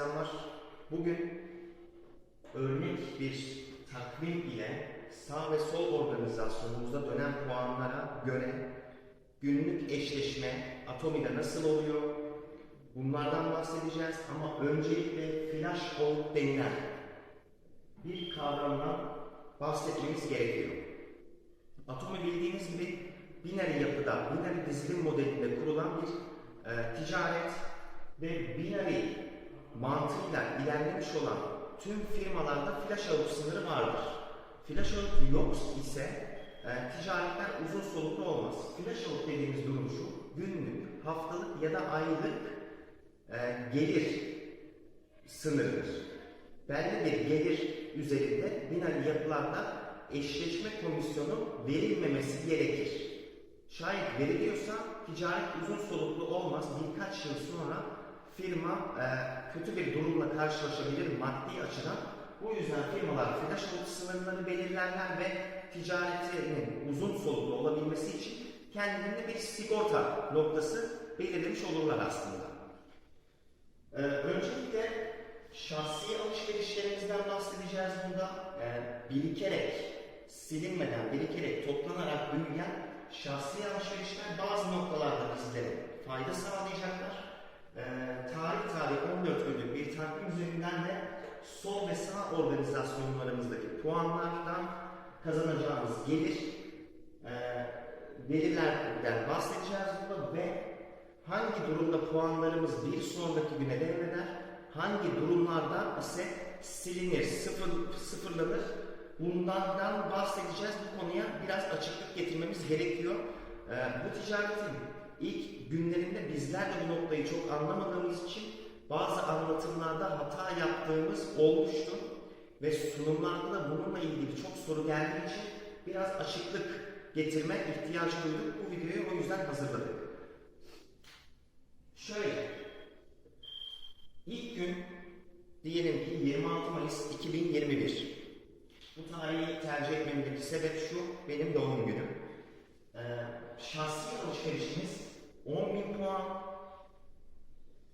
selamlar. Bugün örnek bir takvim ile sağ ve sol organizasyonumuzda dönen puanlara göre günlük eşleşme atomide nasıl oluyor? Bunlardan bahsedeceğiz ama öncelikle flash hold denilen bir kavramdan bahsetmemiz gerekiyor. Atomi bildiğiniz gibi binary yapıda, binary dizilim modelinde kurulan bir e, ticaret ve binary mantığıyla ilerlemiş olan tüm firmalarda flash out sınırı vardır. Flash out yok ise e, ticaretler uzun soluklu olmaz. Flash out dediğimiz durum şu, günlük, haftalık ya da aylık e, gelir sınırıdır. Belli bir gelir üzerinde binary yapılarda eşleşme komisyonu verilmemesi gerekir. Şayet veriliyorsa ticaret uzun soluklu olmaz. Birkaç yıl sonra firma e, kötü bir durumla karşılaşabilir maddi açıdan. Bu yüzden firmalar flash out sınırları belirlerler ve ticaretinin uzun soluklu olabilmesi için kendilerine bir sigorta noktası belirlemiş olurlar aslında. Ee, öncelikle şahsi alışverişlerimizden bahsedeceğiz burada. Ee, birikerek, silinmeden, birikerek, toplanarak büyüyen şahsi alışverişler bazı noktalarda bizlere fayda sağlayacaklar. Ee, tarih tarih 14 günlük bir takvim üzerinden de sol ve sağ organizasyonlarımızdaki puanlardan kazanacağımız gelir e, verilerden bahsedeceğiz burada ve hangi durumda puanlarımız bir sonraki güne devreder, hangi durumlarda ise silinir, sıfır, sıfırlanır. Bunlardan bahsedeceğiz. Bu konuya biraz açıklık getirmemiz gerekiyor. Ee, bu ticaretin ilk günlerinde bizler de bu noktayı çok anlamadığımız için bazı anlatımlarda hata yaptığımız olmuştu. Ve sunumlarda da bununla ilgili çok soru geldiği için biraz açıklık getirme ihtiyacı duyduk. Bu videoyu o yüzden hazırladık. Şöyle. İlk gün diyelim ki 26 Mayıs 2021. Bu tarihi tercih etmemdeki sebep şu, benim doğum günüm. Ee, şahsi alışverişimiz 10.000 puan,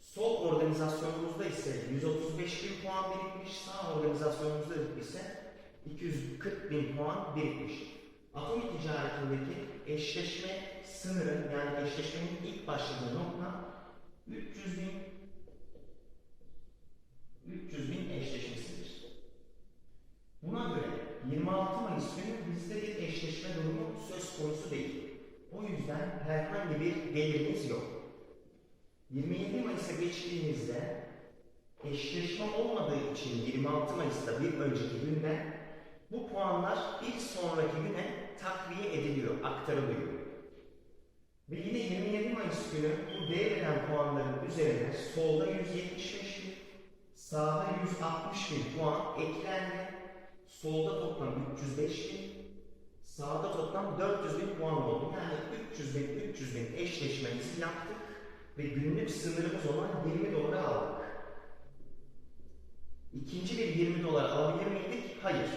sol organizasyonumuzda ise 135 bin puan birikmiş, sağ organizasyonumuzda ise 240 bin puan birikmiş. Atomi ticaretindeki eşleşme sınırı yani eşleşmenin ilk başladığı nokta 300 bin 300 bin eşleşmesidir. Buna göre 26 Mayıs günü bizde bir eşleşme durumu söz konusu değil. O yüzden herhangi bir gelirimiz yok. 27 Mayıs'a geçtiğimizde eşleşme olmadığı için 26 Mayıs'ta bir önceki günden bu puanlar bir sonraki güne takviye ediliyor, aktarılıyor. Ve yine 27 Mayıs günü bu devreden puanların üzerine solda 175 bin, sağda 160 bin puan eklendi. Solda toplam 305 bin, sağda toplam 400 bin puan oldu. Yani 300 bin, 300 bin eşleşmemizi yaptık ve günlük sınırımız olan 20 dolara aldık. İkinci bir 20 dolar alabilir miydik? Hayır.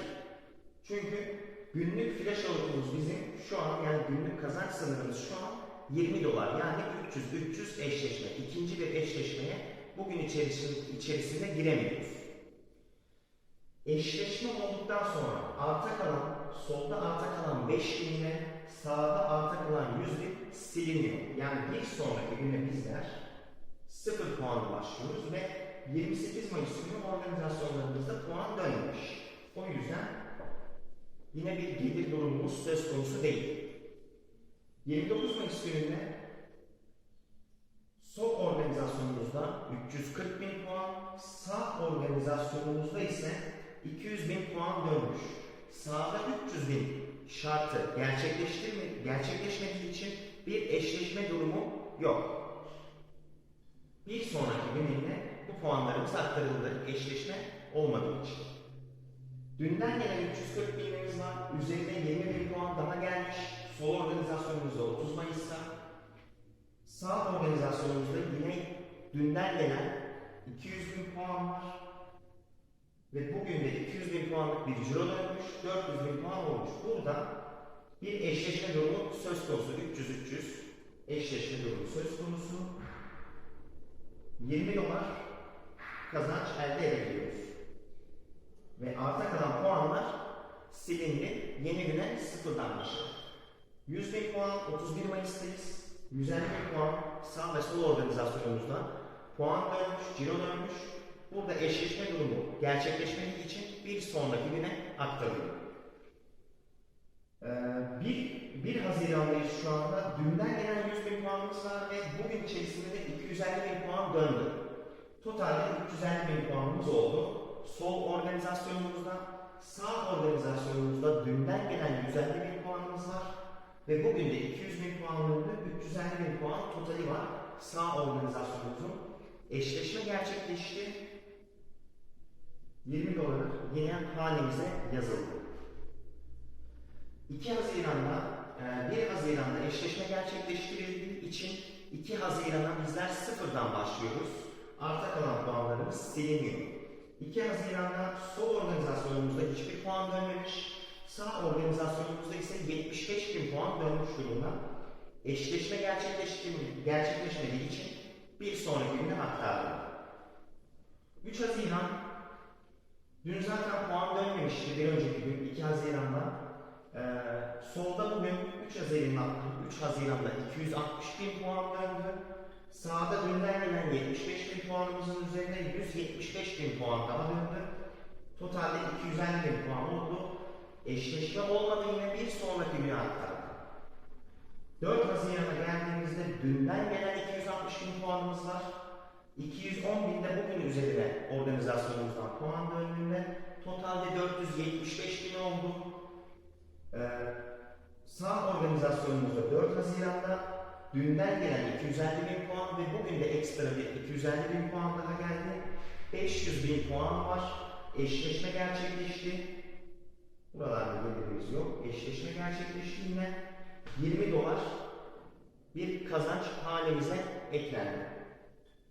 Çünkü günlük flash out'umuz bizim şu an yani günlük kazanç sınırımız şu an 20 dolar yani 300 300 eşleşme. İkinci bir eşleşmeye bugün içerisinde, içerisinde giremiyoruz. Eşleşme olduktan sonra arta kalan, solda arta kalan 5 bin ile sağda arta kalan 100 bin siliniyor. Yani bir sonraki güne bizler 0 puanla başlıyoruz ve 28 Mayıs günü organizasyonlarımızda puan dönmemiş. O yüzden yine bir gelir durumumuz söz konusu değil. 29 Mayıs gününde sol organizasyonumuzda 340 bin puan, sağ organizasyonumuzda ise 200 bin puan dönmüş. Sağda 300 bin şartı gerçekleştirme, gerçekleşmediği için bir eşleşme durumu yok. Bir sonraki gününde bu puanlarımız aktarıldı eşleşme olmadığı için. Dünden gelen 340 binimiz var. Üzerine 20 bin puan daha gelmiş. Sol organizasyonumuzda 30 Mayıs'ta. Sağ organizasyonumuzda yine dünden gelen 200 bin puan var. Ve bugün de 200 bin puanlık bir ciro dönmüş, 400 bin puan olmuş. Burada bir eşleşme durumu söz konusu. 300-300 eşleşme durumu söz konusu. 20 dolar kazanç elde edebiliyoruz. Ve arta kalan puanlar silindi. Yeni güne sıfırdan başladı. 100 bin puan 31 Mayıs'tayız. 150 bin puan sağ ve sol organizasyonumuzda puan dönmüş, ciro dönmüş. Burada eşleşme durumu gerçekleşmediği için bir sonraki güne aktarılıyor. Ee, 1, 1 Haziran'dayız şu anda. Dünden gelen 100 bin puanımız var ve bugün içerisinde de 250 bin puan döndü. Totalde 350 bin puanımız oldu. Sol organizasyonumuzda, sağ organizasyonumuzda dünden gelen 150 bin puanımız var. Ve bugün de 200 bin puan döndü, 350 bin puan totali var. Sağ organizasyonumuzun eşleşme gerçekleşti. 20 dolar yine hanemize yazıldı. 2 Haziran'da, e, 1 Haziran'da eşleşme gerçekleştirildiği için 2 Haziran'a bizler sıfırdan başlıyoruz. Arta kalan puanlarımız siliniyor. 2 Haziran'da sol organizasyonumuzda hiçbir puan dönmemiş. Sağ organizasyonumuzda ise 75 bin puan dönmüş durumda. Eşleşme gerçekleşmediği için bir sonraki güne aktardım. 3 Haziran Dün zaten puan dönmemişti bir önceki gün 2 Haziran'da. Ee, solda bugün 3 Haziran'da, 3 Haziran'da 260 bin puan döndü. Sağda dünden gelen 75 bin puanımızın üzerine 175 bin puan daha döndü. Totalde 250 bin puan oldu. Eşleşme olmadı yine bir sonraki güne aktardı. 4 Haziran'a geldiğimizde dünden gelen 260 bin puanımız var. 210 binde bugün üzerine organizasyonumuzdan puan döndüğünde totalde 475 bin oldu. Ee, sağ organizasyonumuzda 4 Haziran'da dünden gelen 250 bin puan ve bugün de ekstra bir 250 bin puan daha geldi. 500 bin puan var. Eşleşme gerçekleşti. Buralarda gelirimiz yok. Eşleşme gerçekleşti yine 20 dolar bir kazanç hanemize eklendi.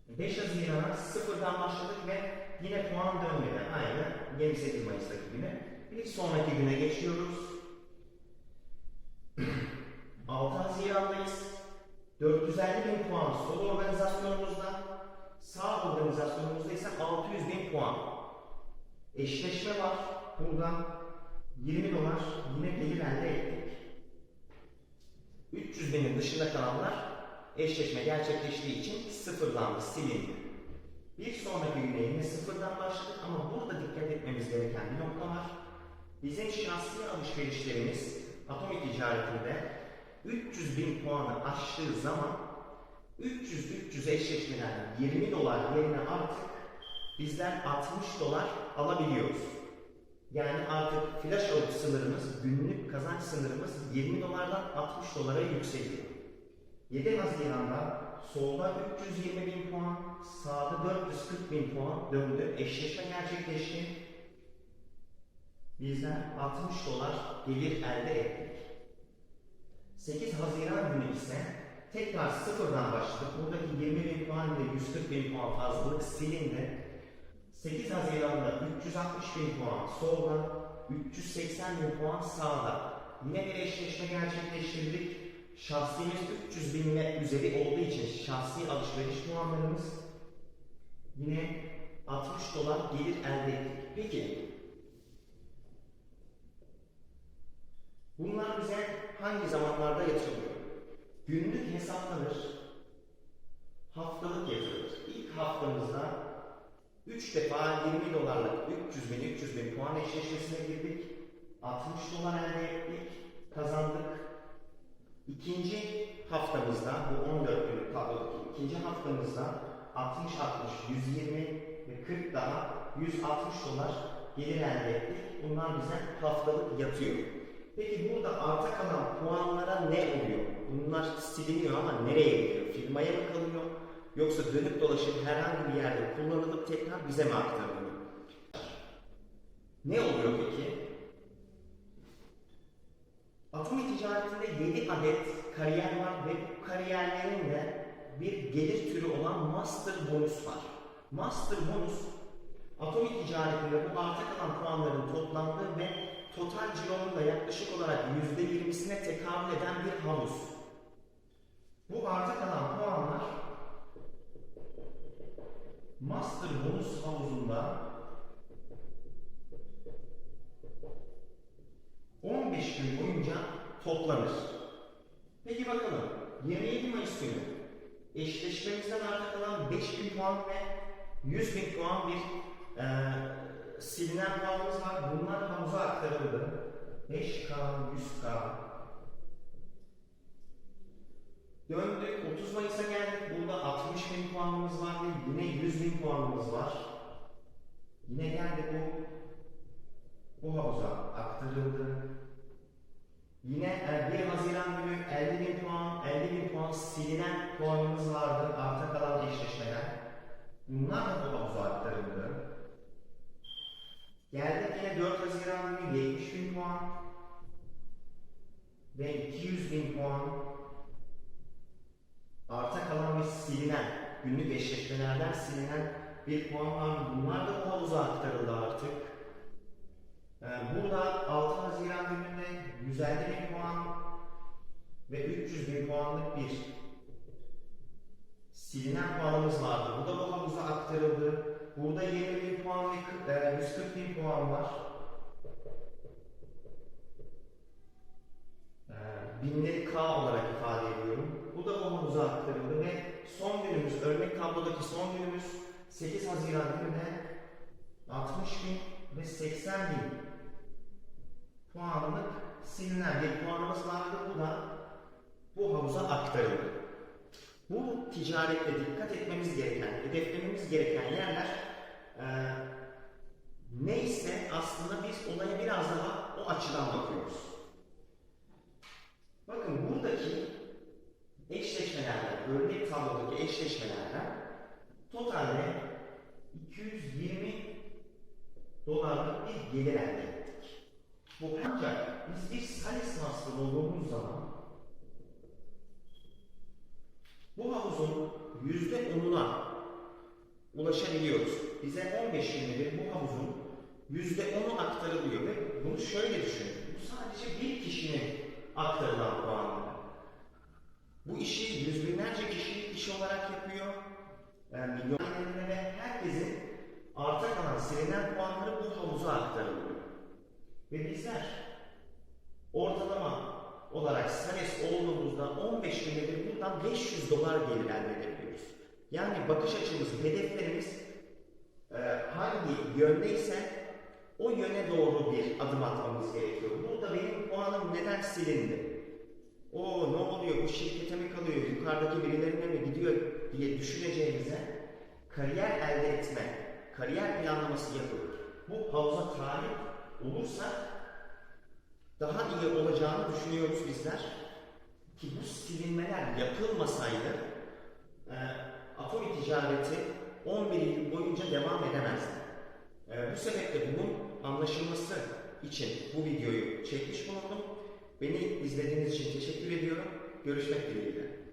5 Haziran'a sıfırdan başladık ve yine puan dönmeden aynı 28 Mayıs'taki güne bir sonraki güne geçiyoruz. 6 Haziran'dayız. 450 bin puan sol organizasyonumuzda, sağ organizasyonumuzda ise 600 bin puan. Eşleşme var. Buradan 20 dolar yine gelir elde ettik. 300 binin dışında kalanlar eşleşme gerçekleştiği için sıfırlandı, silindi. Bir sonraki güne yine sıfırdan başladık ama burada dikkat etmemiz gereken bir nokta var. Bizim şahsi alışverişlerimiz atomik ticaretinde 300 bin puanı aştığı zaman 300-300 eşleşmeden 20 dolar yerine artık bizler 60 dolar alabiliyoruz. Yani artık flash alıp sınırımız, günlük kazanç sınırımız 20 dolardan 60 dolara yükseliyor. 7 Haziran'da solda 320 bin puan, sağda 440 bin puan döndü. Eşleşme gerçekleşti. Bizler 60 dolar gelir elde ettik. 8 Haziran günü ise tekrar sıfırdan başladık. Buradaki 20 bin puan ile 140 bin puan fazlalık silindi. 8 Haziran'da 360 bin puan solda, 380 bin puan sağda. Yine bir eşleşme gerçekleştirdik. Şahsimiz 300 binle üzeri olduğu için şahsi alışveriş puanlarımız yine 60 dolar gelir elde ettik. Peki bunlar bize hangi zamanlarda yatırılıyor? Günlük hesaplanır, haftalık yatırılır. İlk haftamızda 3 defa 20 dolarlık 300 bin 300 bin puan eşleşmesine girdik. 60 dolar elde ettik, kazandık. İkinci haftamızda, bu 14 günlük tablodaki ikinci haftamızda 60, 60, 120 ve 40 daha 160 dolar gelir elde ettik. Bunlar bize haftalık yatıyor. Peki burada arta kalan puanlara ne oluyor? Bunlar siliniyor ama nereye gidiyor? Firmaya mı kalıyor? Yoksa dönüp dolaşıp herhangi bir yerde kullanılıp tekrar bize mi aktarılıyor? Ne oluyor peki? Atomi ticaretinde 7 adet kariyer var ve bu kariyerlerin de bir gelir türü olan master bonus var. Master bonus atomi ticaretinde bu arta kalan puanların toplandığı ve total cironun da yaklaşık olarak %20'sine tekabül eden bir havuz. Bu arta kalan puanlar Master bonus havuzunda 15 gün boyunca toplanır. Peki bakalım 27 Mayıs günü eşleşmemizden arta kalan 5000 puan ve 100 bin puan bir e, silinen puanımız var. Bunlar havuza aktarıldı. 5K, 100K. Döndük 30 Mayıs'a geldik. Burada 60 bin puanımız var ve yine 100 bin puanımız var. Yine geldi bu bu havuza aktarıldı. Yine e, 1 Haziran günü 50 bin puan, 50 bin puan silinen puanımız vardı arta kalan eşleşmeden. Bunlar da bu havuza aktarıldı. Geldik yine 4 Haziran günü 70 bin puan ve 200 bin puan arta kalan ve silinen, günlük eşleşmelerden silinen bir puan var. Bunlar da bu havuza artık. Burada 6 Haziran gününde 150 bin puan ve 300 bin puanlık bir silinen puanımız vardı. Bu da bu havuza aktarıldı. Burada 20 bin puan ve 40, e, 140 bin puan var. Ee, Binleri K olarak ifade ediyorum. Bu da havuza aktarıldı ve son günümüz, örnek tablodaki son günümüz 8 Haziran gününde 60 bin ve 80 bin puanlık bir puanımız vardı. Bu da bu havuza aktarıldı. Bu ticarette dikkat etmemiz gereken, hedeflememiz gereken yerler e, neyse aslında biz olaya biraz daha o açıdan bakıyoruz. Bakın buradaki eşleşmelerden, örnek tablodaki eşleşmelerden totalde 220 dolarlık bir gelir elde. Bu ancak biz bir Sales Master olduğumuz zaman bu havuzun yüzde onuna ulaşabiliyoruz. Bize 15 günde bir bu havuzun yüzde onu aktarılıyor ve bunu şöyle düşünün. Bu sadece bir kişinin aktarılan puanları. Bu işi yüz binlerce kişi iş olarak yapıyor. Yani milyonlarına ve herkesin arta kalan silinen puanları bu havuza aktarılıyor. Ve bizler ortalama olarak Sales olduğumuzda 15 günde bir buradan 500 dolar gelir elde edebiliyoruz. Yani bakış açımız, hedeflerimiz e, hangi yöndeyse o yöne doğru bir adım atmamız gerekiyor. Burada benim puanım neden silindi? O ne oluyor, bu şirkete mi kalıyor, yukarıdaki birilerine mi gidiyor diye düşüneceğimize kariyer elde etme, kariyer planlaması yapılır. Bu havuza talip olursa daha iyi olacağını düşünüyoruz bizler. Ki bu silinmeler yapılmasaydı e, atomi ticareti 11 yıl boyunca devam edemezdi. E, bu sebeple bunun anlaşılması için bu videoyu çekmiş bulundum. Beni izlediğiniz için teşekkür ediyorum. Görüşmek dileğiyle.